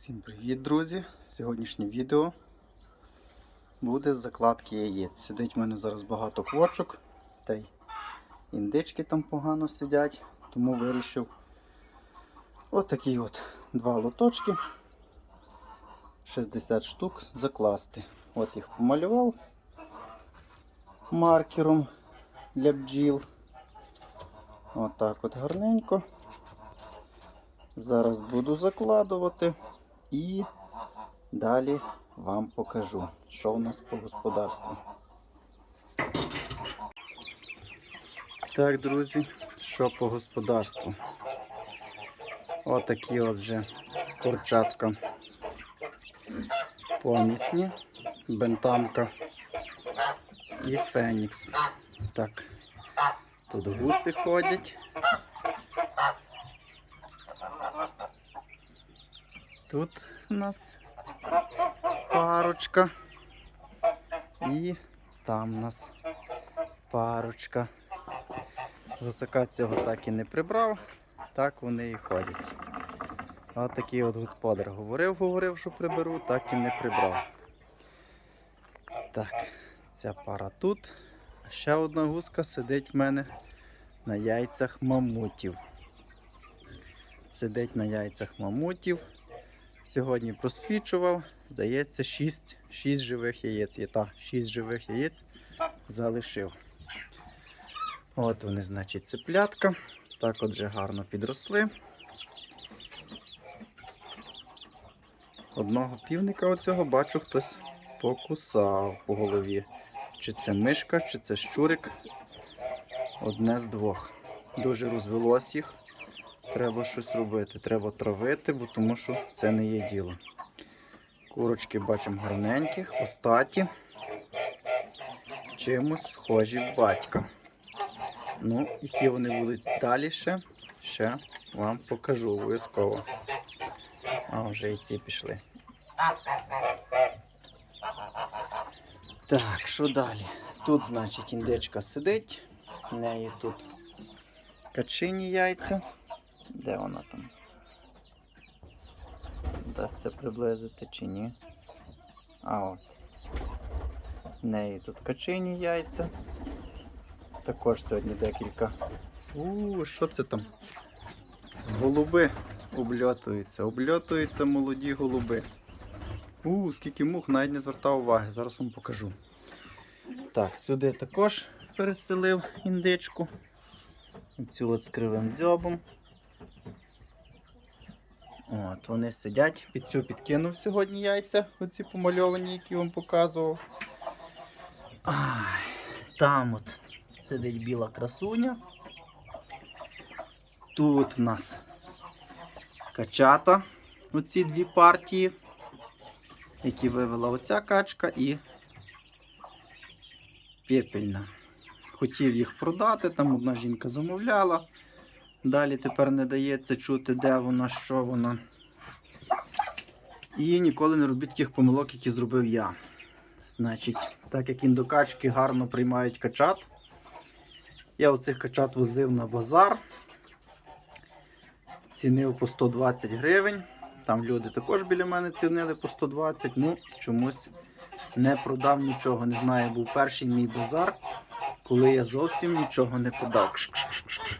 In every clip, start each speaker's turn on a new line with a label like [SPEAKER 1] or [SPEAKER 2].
[SPEAKER 1] Всім привіт, друзі! Сьогоднішнє відео буде з закладки яєць. Сидить в мене зараз багато квочок, та й індички там погано сидять, тому вирішив отакі от два лоточки, 60 штук закласти. От їх помалював маркером для бджіл. Отак от гарненько. Зараз буду закладувати і далі вам покажу, що в нас по господарству. Так, друзі, що по господарству. Отакі от вже курчатка помісні, бентамка і фенікс. Так, тут гуси ходять. Тут у нас парочка. І там у нас парочка. Гусака цього так і не прибрав, так вони і ходять. От такий от господар говорив, говорив, що приберу, так і не прибрав. Так, ця пара тут. А ще одна гуска сидить в мене на яйцях мамутів. Сидить на яйцях мамутів. Сьогодні просвічував, здається, 6, 6 живих яєць є. Та, 6 живих яєць залишив. От вони, значить, цеплятка. Так от вже гарно підросли. Одного півника оцього бачу, хтось покусав по голові. Чи це мишка, чи це щурик. Одне з двох. Дуже розвелось їх. Треба щось робити. Треба травити, бо тому що це не є діло. Курочки бачимо гарненькі, хвостаті. Чимось схожі в батька. Ну, які вони будуть далі ще, ще вам покажу обов'язково. А вже і ці пішли. Так, що далі? Тут, значить, індичка сидить. В неї тут качині яйця. Де вона там? Вдасться приблизити чи ні? А от. В неї тут качині яйця. Також сьогодні декілька. У, що це там? Голуби обльотуються. Обльотуються молоді голуби. У, скільки мух, навіть не звертав уваги. Зараз вам покажу. Так, сюди також переселив індичку. Цю от з кривим дзьобом. От, вони сидять, під цю підкинув сьогодні яйця, оці помальовані, які вам показував. Ай, там от сидить біла красуня. Тут в нас качата, оці дві партії, які вивела оця качка і пепельна. Хотів їх продати, там одна жінка замовляла. Далі тепер не дається чути, де вона, що вона. І ніколи не робіть таких помилок, які зробив я. Значить, так як індокачки гарно приймають качат, я оцих качат возив на базар. Цінив по 120 гривень. Там люди також біля мене цінили по 120, ну чомусь не продав нічого. Не знаю, був перший мій базар, коли я зовсім нічого не продав. Кш-кш-кш-кш. Ось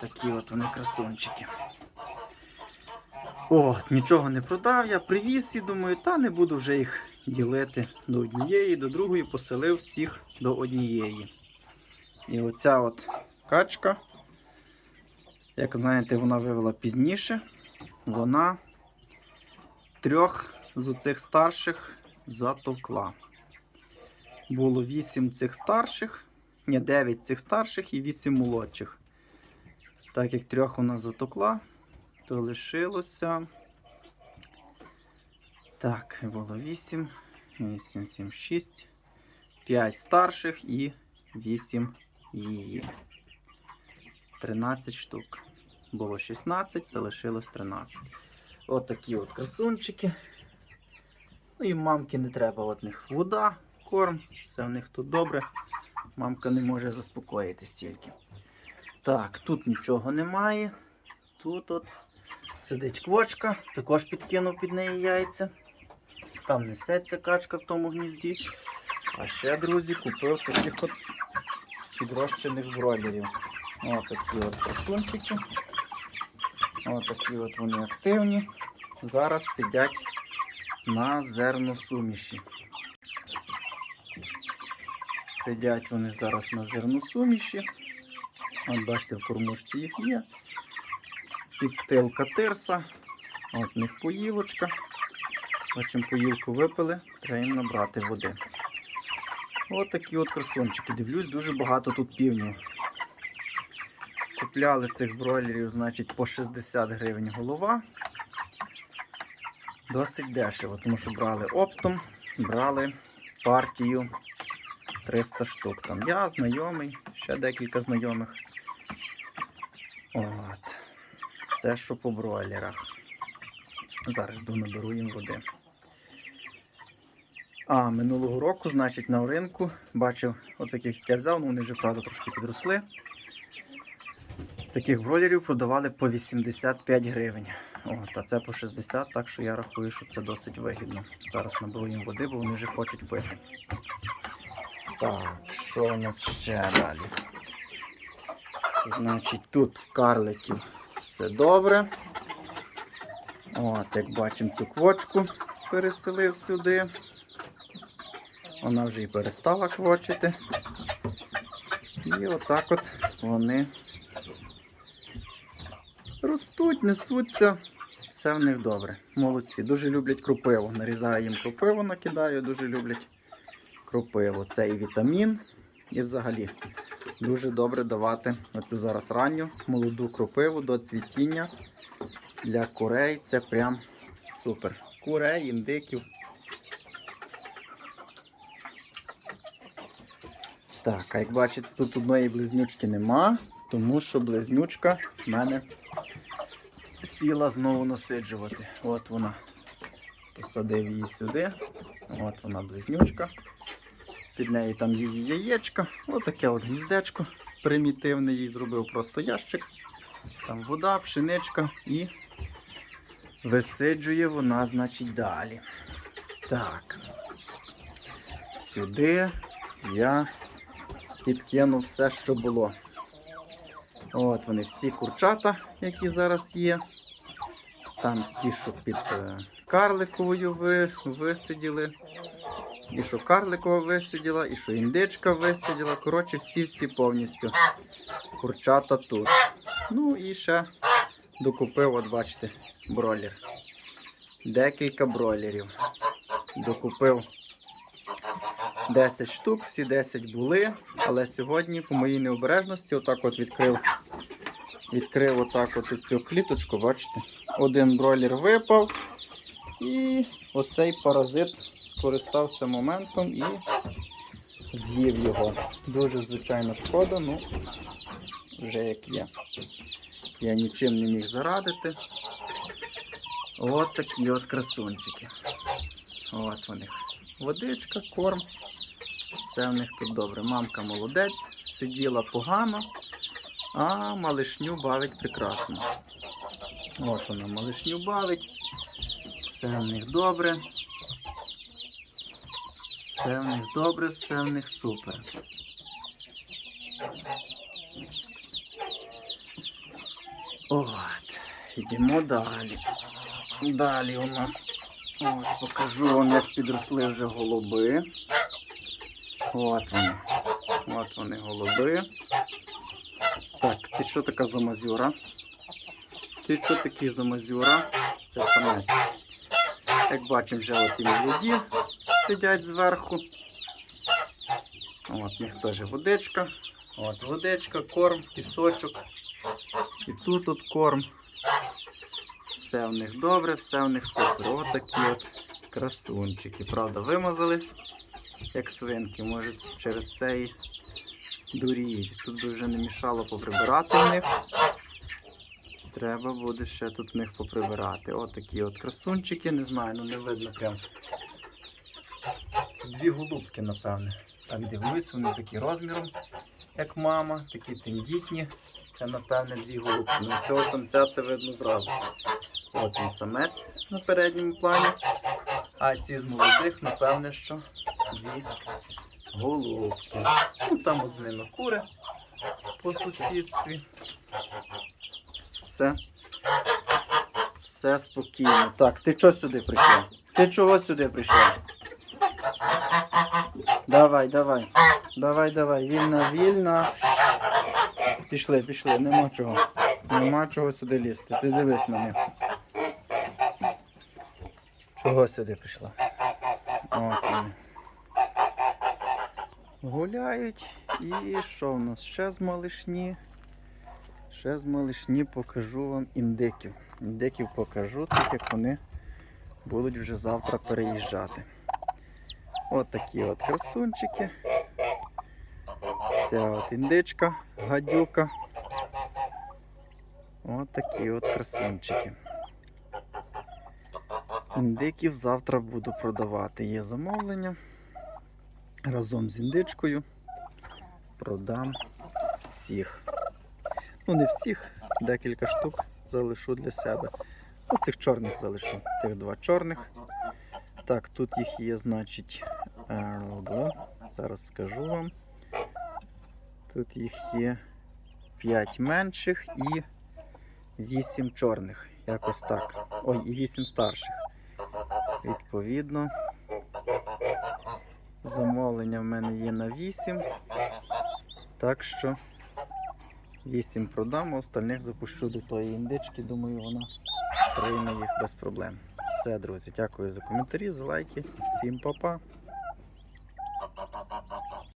[SPEAKER 1] такі от вони красунчики. От, нічого не продав, я привіз і думаю, та не буду вже їх ділити до однієї, до другої, поселив всіх до однієї. І оця от качка, як знаєте, вона вивела пізніше. Вона трьох з оцих старших затовкла. Було вісім цих старших, ні, дев'ять цих старших і вісім молодших. Так як трьох вона затокла, то лишилося. Так, було 8, 8, 7, 6, 5 старших і 8 її. 13 штук. Було 16, це лишилось 13. От такі от красунчики. Ну і мамки не треба от них вода, корм, все в них тут добре. Мамка не може заспокоїтись тільки. Так, тут нічого немає. Тут от Сидить квочка, також підкинув під неї яйця. Там несеться качка в тому гнізді. А ще, друзі, купив таких от підрощених бройлерів. Ось такі от красунчики. Ось такі от вони активні. Зараз сидять на зерносуміші. Сидять вони зараз на зерносуміші. От бачите, в кормушці їх є. Підстилка тирса. От в них поїлочка. Бачимо, поїлку випили, треба їм набрати води. От такі от красунчики. Дивлюсь, дуже багато тут півнів. Купляли цих бройлерів, значить, по 60 гривень голова. Досить дешево, тому що брали оптом, брали партію 300 штук. Там я, знайомий, ще декілька знайомих. От. Це що по бройлерах. Зараз йду наберу їм води. А, минулого року, значить, на ринку бачив отаких, як я ну вони вже, правда, трошки підросли. Таких бройлерів продавали по 85 гривень. От, а це по 60, так що я рахую, що це досить вигідно. Зараз наберу їм води, бо вони вже хочуть пити. Так, що у нас ще далі? Значить, тут в карликів все добре. От, як бачимо, цю квочку переселив сюди. Вона вже і перестала квочити. І отак от вони ростуть, несуться. Все в них добре. Молодці. Дуже люблять кропиву. Нарізаю їм кропиву, накидаю, дуже люблять кропиву. Це і вітамін, і взагалі дуже добре давати оцю зараз ранню молоду кропиву до цвітіння. Для курей це прям супер. Курей, індиків. Так, а як бачите, тут одної близнючки нема, тому що близнючка в мене сіла знову насиджувати. От вона. Посадив її сюди. От вона близнючка. Під нею там її яєчка. Отаке от гніздечко примітивне. Їй зробив просто ящик. Там вода, пшеничка і висиджує вона, значить, далі. Так. Сюди я підкинув все, що було. От вони всі курчата, які зараз є. Там ті, що під е, карликовою ви, висиділи. І що карликова висиділа, і що індичка висиділа. Коротше, всі-всі повністю курчата тут. Ну і ще докупив, от бачите, бройлер. Декілька бройлерів. Докупив 10 штук, всі 10 були. Але сьогодні, по моїй необережності, отак от відкрив. Відкрив отак от цю кліточку, бачите? Один бройлер випав. І оцей паразит скористався моментом і з'їв його. Дуже, звичайно, шкода, ну вже як є. Я нічим не міг зарадити. От такі от красунчики. От вони. Водичка, корм. Все в них тут добре. Мамка молодець, сиділа погано, а малишню бавить прекрасно. От вона малишню бавить. Все в них добре. Все в них добре, все в них супер. От, йдемо далі. Далі у нас от, покажу вам, як підросли вже голуби. От вони. От вони голуби. Так, ти що така за мазюра? Ти що такий за мазюра? Це самець. Як бачимо, вже от і сидять зверху. От, в них теж водичка. От водичка, корм, пісочок. І тут от корм. Все в них добре, все в них супер. От такі от красунчики. Правда, вимазались, як свинки. Може через це і дуріють. Тут би вже не мішало поприбирати в них. Треба буде ще тут них поприбирати. От такі от красунчики, не знаю, ну не видно прям. Це дві голубки, напевне. Так дивлюсь, вони такі розміром, як мама, такі тендітні. Це, напевне, дві голубки. Ну, цього самця це видно зразу. От він самець на передньому плані. А ці з молодих, напевне, що дві голубки. Ну, там от з ними кури по сусідстві. Все. Все спокійно. Так, ти чого сюди прийшов? Ти чого сюди прийшов? Давай, давай. Давай, давай. Вільна, вільна. Пішли, пішли, нема чого. Нема чого сюди лізти. Ти дивись на них. Чого сюди прийшла? От вони. Гуляють. І що в нас? Ще з малишні. Ще з малишні покажу вам індиків. Індиків покажу, так як вони будуть вже завтра переїжджати. От такі от красунчики. Ця от індичка, гадюка. От такі от красунчики. Індиків завтра буду продавати. Є замовлення. Разом з індичкою продам всіх. Ну, не всіх, декілька штук залишу для себе. Оцих чорних залишу. Тих два чорних. Так, тут їх є, значить. е. Зараз скажу вам. Тут їх є 5 менших і 8 чорних. Якось так. Ой, і 8 старших. Відповідно. Замовлення в мене є на 8. Так що 8 продам, а остальних запущу до тої індички. Думаю, вона прийме їх без проблем. Все, друзі, дякую за коментарі, за лайки. Всім па-па.